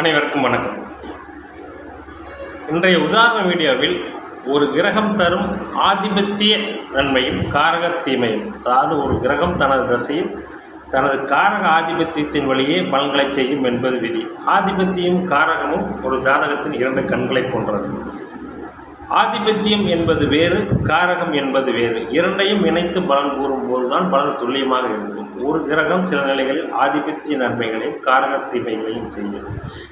அனைவருக்கும் வணக்கம். இன்றைய உதாரண வீடியோவில் ஒரு கிரகம் தரும் ஆதிபத்திய நன்மையும் காரக தீமையும் அதாவது ஒரு கிரகம் தனது தசையில் தனது காரக ஆதிபத்தியத்தின் வழியே பலன்களை செய்யும் என்பது விதி. ஆதிபத்தியம் காரகமும் ஒரு ஜாதகத்தின் இரண்டு கண்களைப் போன்றது. ஆதிபத்தியம் என்பது வேறு காரகம் என்பது வேறு. இரண்டையும் இணைத்து பலன் கூறும்போது தான் பலன் துல்லியமாக இருக்கும். ஒரு கிரகம் சில நிலைகளில் ஆதிபத்திய நன்மைகளையும் காரக தீமைகளையும் செய்யும்.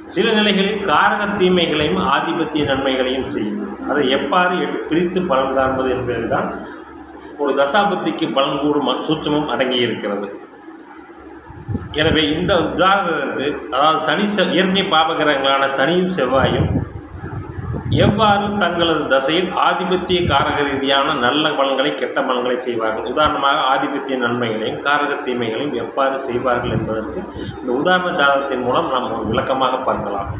சில நிலைகளில் காரக தீமைகளையும் ஆதிபத்திய நன்மைகளையும் செய்யும். அதை எவ்வாறு எ- பிரித்து பலன் காண்பது என்பதுதான் ஒரு தசாபத்திக்கு பலன் கூறும் சூட்சமும் அடங்கியிருக்கிறது எனவே இந்த உதாரணத்துக்கு அதாவது சனி இயற்கை பாபகிரகங்களான சனியும் செவ்வாயும் எவ்வாறு தங்களது தசையில் ஆதிபத்திய காரக ரீதியான நல்ல பலன்களை கெட்ட பலன்களை செய்வார்கள்? உதாரணமாக ஆதிபத்திய நன்மைகளையும் காரக தீமைகளையும் எவ்வாறு செய்வார்கள் என்பதற்கு இந்த உதாரண ஜாதகத்தின் மூலம் நாம் ஒரு விளக்கமாக பார்க்கலாம்.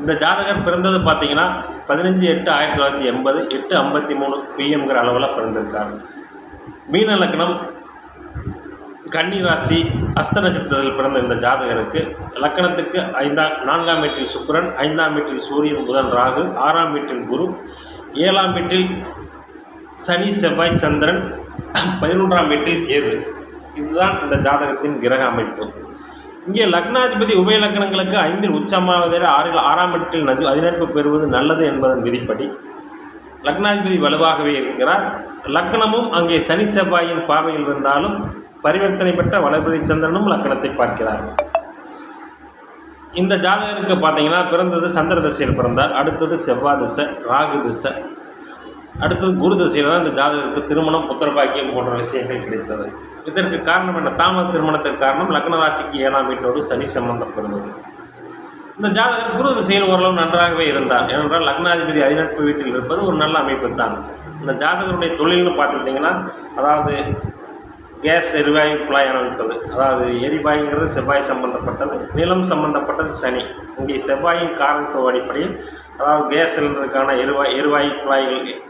இந்த ஜாதகர் பிறந்தது பார்த்தீங்கன்னா பதினஞ்சு எட்டு ஆயிரத்தி தொள்ளாயிரத்தி எண்பது எட்டு ஐம்பத்தி மூணு பிஎம்ங்கிற அளவில் பிறந்திருக்கார். மீன லக்னம் கன்னி ராசி அஸ்த நட்சத்திரத்தில் பிறந்த இந்த ஜாதகருக்கு லக்கணத்துக்கு ஐந்தாம் நான்காம் வீட்டில் சுக்கரன் ஐந்தாம் வீட்டில் சூரியன் புதன் ராகு ஆறாம் வீட்டில் குரு ஏழாம் வீட்டில் சனி செவ்வாய் சந்திரன் பதினொன்றாம் வீட்டில் கேது. இதுதான் இந்த ஜாதகத்தின் கிரக அமைப்பு. இங்கே லக்னாதிபதி உபய லக்னங்களுக்கு ஐந்தில் உச்சமாவதை ஆறில் ஆறாம் வீட்டில் நதி அதிநட்பு பெறுவது நல்லது என்பதன் விதிப்படி லக்னாதிபதி வலுவாகவே இருக்கிறார். லக்னமும் அங்கே சனி செவ்வாயின் பார்வையில் இருந்தாலும் பரிவர்த்தனை பெற்ற வளர்பிறை சந்திரனும் லக்னத்தை பார்க்கிறார். இந்த ஜாதகருக்கு பார்த்தீங்கன்னா பிறந்தது சந்திர திசையில் பிறந்தார். அடுத்தது செவ்வாய் திசை ராகு திசை. அடுத்தது குரு திசையில் தான் இந்த ஜாதகருக்கு திருமணம் புத்திரபாக்கியம் போன்ற விஷயங்கள் கிடைத்தது. இதற்கு காரணம் என்ன? தாமத திருமணத்துக்கு காரணம் லக்ன ராசிக்கு ஏழாம் வீட்டோடு சனி சம்பந்தம் பிறந்தது இந்த ஜாதகர் குரு திசையில் ஓரளவு நன்றாகவே இருந்தார். ஏனென்றால் லக்னாதிபதி அதிநட்பு வீட்டில் இருப்பது ஒரு நல்ல அமைப்பு தான் இந்த ஜாதகருடைய தொழில்னு பார்த்துட்டிங்கன்னா அதாவது கேஸ் எரிவாயு குழாய் அமைப்பது அதாவது எரிவாயுங்கிறது செவ்வாய் சம்பந்தப்பட்டது. நிலம் சம்பந்தப்பட்டது சனி. இங்கே செவ்வாயின் காரணத்துவ அடிப்படையில் அதாவது கேஸ் சிலிண்டருக்கான எரிவாய் எரிவாயு குழாய்கள்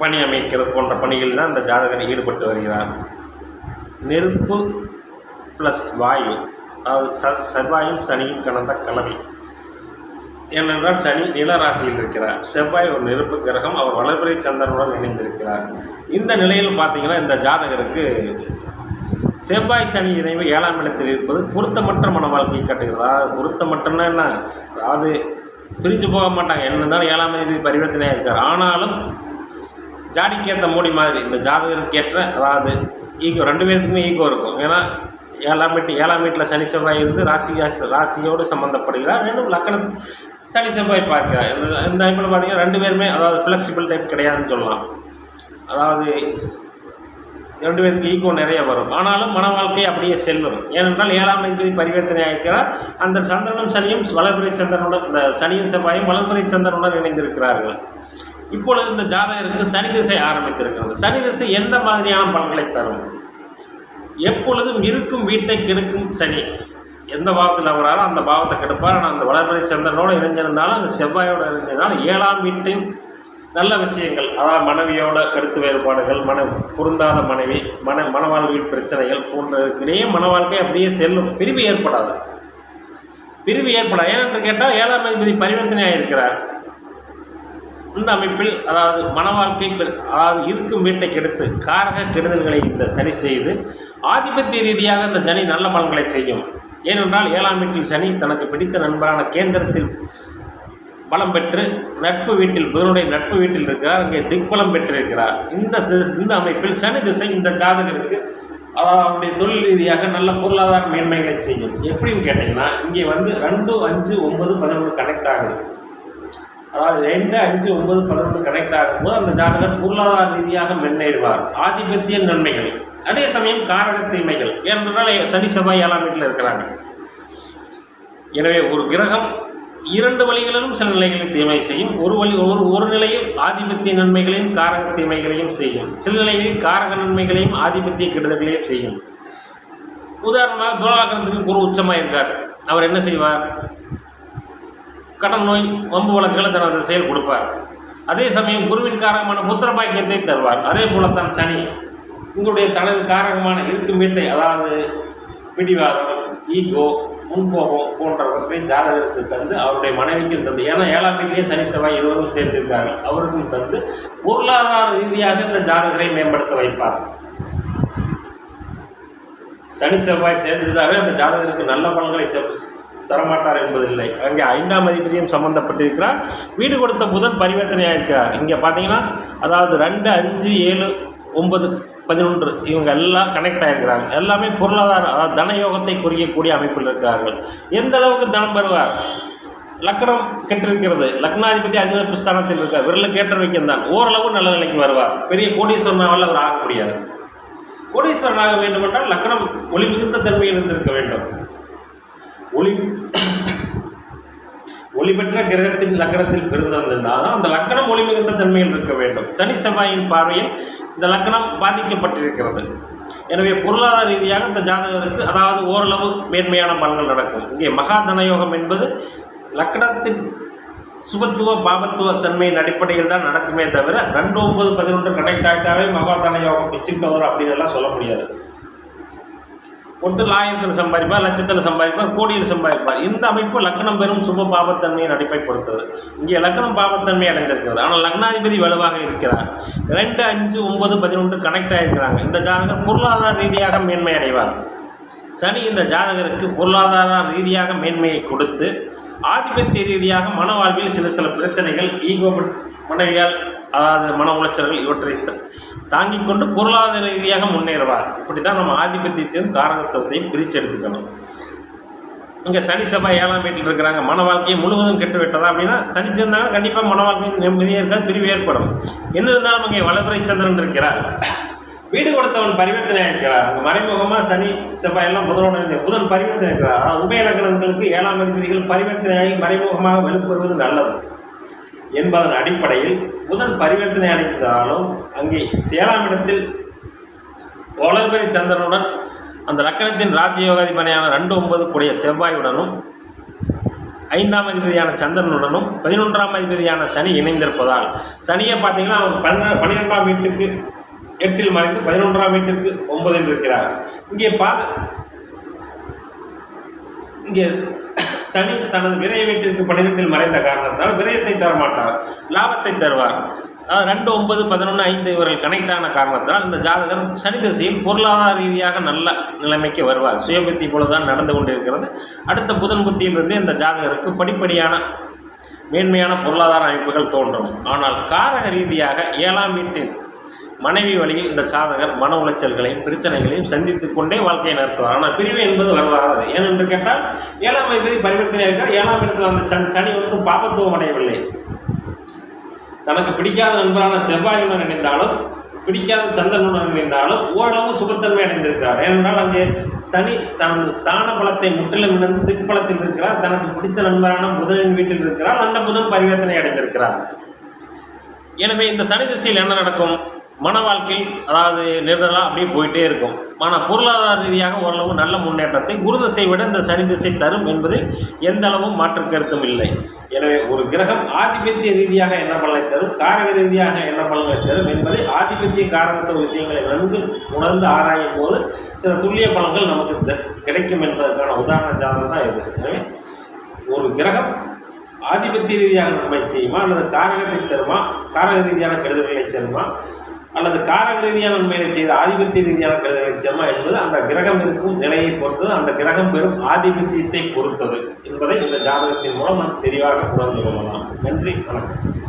பணி அமைக்கிறது போன்ற பணிகளில் தான் இந்த ஜாதகர் ஈடுபட்டு வருகிறார். நெருப்பு ப்ளஸ் வாயு அதாவது ச செவ்வாயும் சனியும் கலந்த கலவை. ஏனென்றால் சனி நில ராசியில் இருக்கிறார். செவ்வாய் ஒரு நெருப்பு கிரகம். அவர் வளர்பிறை சந்திரனுடன் இணைந்திருக்கிறார். இந்த நிலையில் பார்த்தீங்கன்னா இந்த ஜாதகருக்கு செவ்வாய் சனி இணைவு ஏழாம் இடத்தில் இருப்பது பொருத்தமற்ற மன வாழ்க்கை காட்டுகிறது? அதாவது பொருத்தமற்றன்னா என்ன? அதாவது பிரிஞ்சு போக மாட்டாங்க. என்ன இருந்தாலும் ஏழாம் தேதி பரிவர்த்தனையாக இருக்கார். ஆனாலும் ஜாடிக்கேற்ற மூடி மாதிரி இந்த ஜாதகருக்கு ஏற்ற அதாவது ஈகோ ரெண்டு பேருக்குமே ஈகோ இருக்கும். ஏன்னா ஏழாம் வீட்டு ஏழாம் வீட்டில் சனி செவ்வாய் இருந்து ராசி ராசியோடு சம்மந்தப்படுகிறார் ரெண்டும் லக்கணம் சனி செவ்வாய் பார்க்கிறார். இந்த இந்த பார்த்தீங்கன்னா ரெண்டு பேருமே அதாவது ஃப்ளெக்சிபிள் டைப் கிடையாதுன்னு சொல்லலாம். அதாவது ரெண்டு பேருக்கு ஈகோ நிறைய வரும். ஆனாலும் மன வாழ்க்கை அப்படியே செல்லும். ஏனென்றால் ஏழாம் தேதி பரிவர்த்தனை ஆகிக்கிறார் அந்த சந்திரனும் சனியும் வளர்பிறை சந்திரனுடன் இந்த சனியும் செவ்வாயும் வளர்பிறை சந்திரனுடன் இணைந்திருக்கிறார்கள். இப்பொழுது இந்த ஜாதகருக்கு சனி திசை ஆரம்பித்திருக்கிறது. சனி திசை எந்த மாதிரியான பலன்களை தரும்? எப்பொழுதும் இருக்கும் வீட்டை கெடுக்கும் சனி. எந்த பாவத்தில் வராரோ அந்த பாவத்தை கெடுப்பார்? ஆனால் அந்த வளர்பிறை சந்திரனோடு இணைஞ்சிருந்தாலும் அந்த செவ்வாயோடு இணைஞ்சிருந்தாலும் ஏழாம் வீட்டின் நல்ல விஷயங்கள். அதாவது மனைவியோட கருத்து வேறுபாடுகள் மன பொருந்தாத மனைவி மன மனவாழ்வில் பிரச்சனைகள் போன்றதுக்கிடையே மன வாழ்க்கை அப்படியே செல்லும். பிரிவு ஏற்படாது. பிரிவு ஏற்படாது. ஏனென்று கேட்டால் ஏழாம் அதிபதி பரிவர்த்தனையாக இருக்கிறார் இந்த அமைப்பில் அதாவது மன வாழ்க்கை பெரு- அதாவது இருக்கும் வீட்டை கெடுத்து காரக கெடுதல்களை இந்த சரி செய்து ஆதிபத்திய ரீதியாக இந்த சனி நல்ல பலன்களை செய்யும். ஏனென்றால் ஏழாம் வீட்டில் சனி தனக்கு பிடித்த நண்பரான கேந்திரத்தில் பலம் பெற்று நட்பு வீட்டில் புதனுடைய நட்பு வீட்டில் இருக்கிறார். அங்கே திக்பலம் பெற்றிருக்கிறார். இந்த இந்த அமைப்பில் சனி திசை இந்த ஜாதகருக்கு அதாவது அவருடைய தொழில் ரீதியாக நல்ல பொருளாதார மேன்மைகளை செய்யும். எப்படின்னு கேட்டிங்கன்னா இங்கே வந்து ரெண்டு அஞ்சு ஒன்பது பதினொன்று கனெக்ட் ஆகுது. அதாவது ரெண்டு அஞ்சு ஒன்பது பதினொன்று கனெக்ட் ஆகும்போது அந்த ஜாதகர் பொருளாதார ரீதியாக முன்னேறுவார் ஆதிபத்திய நன்மைகள். அதே சமயம் காரக தீமைகள் ஏனென்றால் சனி செவ்வாய் ஏழாம் வீட்டில் இருக்கிறாங்க. எனவே ஒரு கிரகம் இரண்டு வழிகளிலும் சில நிலைகளில் தீமை செய்யும். ஒரு வழி ஒரு ஒரு நிலையில் ஆதிபத்திய நன்மைகளையும் காரக தீமைகளையும் செய்யும். சில நிலைகளில் காரக நன்மைகளையும் ஆதிபத்திய கெடுதல்களையும் செய்யும். உதாரணமாக துராகரத்துக்கு குரு உச்சமாக இருக்கார். அவர் என்ன செய்வார்? கடன் நோய் வம்பு வழக்குகளை தனது செயல் கொடுப்பார். அதே சமயம் குருவின் காரகமான புத்திர பாக்கியத்தை தருவார். அதே போலத்தான் சனி உங்களுடைய தனது காரகமான இருக்கும் வீட்டை அதாவது பிடிவாதம் ஈகோ முன்கோபம் போன்றவற்றை ஜாதகத்துக்கு தந்து அவருடைய மனைவிக்கும் தந்து ஏன்னா ஏழாம் வீட்டிலேயே சனி செவ்வாய் இருவரும் சேர்ந்திருக்கார்கள். அவருக்கும் தந்து பொருளாதார ரீதியாக இந்த ஜாதகரை மேம்படுத்த வைப்பார். சனி செவ்வாய் சேர்ந்ததாகவே அந்த ஜாதகருக்கு நல்ல பலன்களை செ தரமாட்டார் என்பதில்லை. அங்கே ஐந்தாம் அதிபதியும் சம்பந்தப்பட்டிருக்கிறார். வீடு கொடுத்த புதன் பரிவர்த்தனையாக இருக்கிறார் இங்கே பார்த்தீங்கன்னா அதாவது ரெண்டு அஞ்சு ஏழு ஒன்பது பதினொன்று இவங்க எல்லாம் கனெக்ட் ஆகிருக்கிறாங்க எல்லாமே பொருளாதார அதாவது தனயோகத்தை குறிக்கக்கூடிய அமைப்பில் இருக்கிறார்கள். எந்த அளவுக்கு தனம் பெறுவார்? லக்னம் கெட்டிருக்கிறது. லக்னாதிபதி அதிபதி ஸ்தானத்தில் இருக்கார். விரல கேட்ட வைக்கம் தான். ஓரளவு நல்ல நிலைக்கு வருவார். பெரிய கோடீஸ்வரனாவில் அவர் ஆக முடியாது. கோடீஸ்வரனாக வேண்டுமென்றால் லக்னம் ஒளி மிகுந்த தன்மையில் இருந்திருக்க வேண்டும். ஒளி ஒளிபெற்ற கிரகத்தின் லக்கணத்தில் பிறந்திருந்தாலும் அந்த லக்கணம் ஒளி மிகுந்த தன்மையில் இருக்க வேண்டும். சனி செவ்வாயின் பார்வையில் இந்த லக்கணம் பாதிக்கப்பட்டிருக்கிறது. எனவே பொருளாதார ரீதியாக இந்த ஜாதகருக்கு அதாவது ஓரளவு மேன்மையான பலன்கள் நடக்கும். இங்கே மகா தனயோகம் என்பது லக்கணத்தின் சுபத்துவ பாபத்துவ தன்மையின் அடிப்படையில் தான் நடக்குமே தவிர ரெண்டு ஒன்பது பதினொன்று கனெக்ட் ஆகிட்டாவே மகா தனயோகம் பிச்சுக்கிட்டு அப்படின்னு எல்லாம் சொல்ல முடியாது. ஒருத்தர் லாயத்தில் சம்பாதிப்பார் லட்சத்தில் சம்பாதிப்பார் கோடியில் சம்பாதிப்பார். இந்த அமைப்பு லக்னம் பெறும் சுப பாபத்தன்மையின் அடிப்பை பொறுத்தது. இங்கே லக்னம் பாபத்தன்மை அடைந்திருக்கிறது. ஆனால் லக்னாதிபதி வலுவாக இருக்கிறார். ரெண்டு அஞ்சு ஒன்பது பதினொன்று கனெக்ட் ஆகிருக்கிறாங்க இந்த ஜாதகர் பொருளாதார ரீதியாக மேன்மை அடைவார். சனி இந்த ஜாதகருக்கு பொருளாதார ரீதியாக மேன்மையை கொடுத்து ஆதிபத்திய ரீதியாக மன வாழ்வில் சில சில பிரச்சனைகள் ஈகோ மனைவியால் அதாவது மன உளைச்சல்கள் இவற்றை ச- தாங்கிக் கொண்டு பொருளாதார ரீதியாக முன்னேறுவார் இப்படி தான் நம்ம ஆதிபத்தியத்தையும் காரகத்துவத்தையும் பிரித்து எடுத்துக்கணும். இங்கே சனி செவ்வாய் ஏழாம் வீட்டில் இருக்கிறாங்க. மன வாழ்க்கையை முழுவதும் கெட்டு விட்டதா அப்படின்னா தனிச்சிருந்தாங்க கண்டிப்பாக மன வாழ்க்கை நிம்மதியாக இருக்காது பிரிவு ஏற்படும். என்ன இருந்தாலும் அங்கே வளர்பிறை சந்திரன் இருக்கிறார். வீடு கொடுத்தவன் பரிவர்த்தனை இருக்கிறார் அங்கே மறைமுகமாக சனி செவ்வாய் எல்லாம் புதனோட இருக்கு. புதன் பரிவர்த்தனை இருக்கிறார் அதாவது உபய லக்னங்களுக்கு ஏழாம் அதிபதிகள் பரிவர்த்தனையாகி மறைமுகமாக வெளிப்படுவது நல்லது. என்பதன் அடிப்படையில் புதன் பரிவர்த்தனை அடைந்தாலும் அங்கே ஏழாம் இடத்தில் வளர்பிறை சந்திரனுடன் அந்த லக்கணத்தின் ராஜயோகாதிபதியான ரெண்டு ஒன்பது கூடிய செவ்வாயுடனும் ஐந்தாம் அதிபதியான சந்திரனுடனும் பதினொன்றாம் அதிபதியான சனி இணைந்திருப்பதால் சனியை பார்த்தீங்கன்னா அவர் பன்ன பன்னிரெண்டாம் வீட்டுக்கு எட்டில் மறைந்து பதினொன்றாம் வீட்டுக்கு ஒன்பதில் இருக்கிறார். இங்கே பார்த்து இங்கே சனி தனது விரய வீட்டிற்கு பன்னிரெண்டில் மறைந்த காரணத்தால் விரயத்தை தரமாட்டார் லாபத்தை தருவார். ரெண்டு ஒன்பது பதினொன்று ஐந்து இவர்கள் கனெக்ட் ஆன காரணத்தால் இந்த ஜாதகர் சனி திசையில் பொருளாதார ரீதியாக நல்ல நிலைமைக்கு வருவார். சுயபுத்தி போலதான் நடந்து கொண்டிருக்கிறது. அடுத்த புதன் புத்தியிலிருந்து இந்த ஜாதகருக்கு படிப்படியான மேன்மையான பொருளாதார அமைப்புகள் தோன்றும். ஆனால் காரக ரீதியாக ஏழாம் வீட்டின் மனைவி வழியில் இந்த சாதகர் மன உளைச்சல்களையும் பிரச்சனைகளையும் சந்தித்துக் கொண்டே வாழ்க்கையை நடத்துவார். ஆனால் பிரிவு என்பது வருவாராது ஏனென்று கேட்டால் ஏழாம் அதிபதி பரிவர்த்தனை இருக்கார் ஏழாம் இடத்தில் அந்த சன் சனி ஒன்றும் பாபத்துவம் அடையவில்லை. தனக்கு பிடிக்காத நண்பரான செவ்வாயுடன் இணைந்தாலும் பிடிக்காத சந்திரனுடன் இணைந்தாலும் ஓரளவு சுபத்தன்மை அடைந்திருக்கிறார். ஏனென்றால் அங்கே சனி தனது ஸ்தான பலத்தை முற்றிலும் இணைந்து திக்பலத்தில் இருக்கிறார். தனக்கு பிடித்த நண்பரான புதனின் வீட்டில் இருக்கிறார். அந்த புதன் பரிவர்த்தனை அடைந்திருக்கிறார். எனவே இந்த சனி திசையில் என்ன நடக்கும்? மன வாழ்க்கையில் அதாவது நிரலாக அப்படியே போயிட்டே இருக்கும். ஆனால் பொருளாதார ரீதியாக ஓரளவு நல்ல முன்னேற்றத்தை குரு திசை விட இந்த சனி திசை தரும் என்பதில் எந்த அளவும் மாற்று கருத்தும் இல்லை. எனவே ஒரு கிரகம் ஆதிபத்திய ரீதியாக என்ன பலனை தரும் காரக ரீதியாக என்ன பலனை தரும் என்பதை ஆதிபத்திய காரகத்துவ விஷயங்களை நன்கு உணர்ந்து ஆராயும் போது சில துல்லிய பலன்கள் நமக்கு தஸ்- கிடைக்கும் என்பதற்கான உதாரண ஜாதகம் தான் இது. எனவே ஒரு கிரகம் ஆதிபத்திய ரீதியாக நன்மை செய்யுமா அல்லது காரகத்தை தருமா காரக ரீதியான கெடுதல்களை தருமா அல்லது காரக ரீதியான நன்மையை செய்த ஆதிபத்திய ரீதியான கருதலை தருமா என்பது அந்த கிரகம் இருக்கும் நிலையை பொறுத்தது அந்த கிரகம் பெறும் ஆதிபத்தியத்தை பொறுத்தது என்பதை இந்த ஜாதகத்தின் மூலம் நாம் தெளிவாக உணர்ந்து கொள்ளலாம். நன்றி வணக்கம்.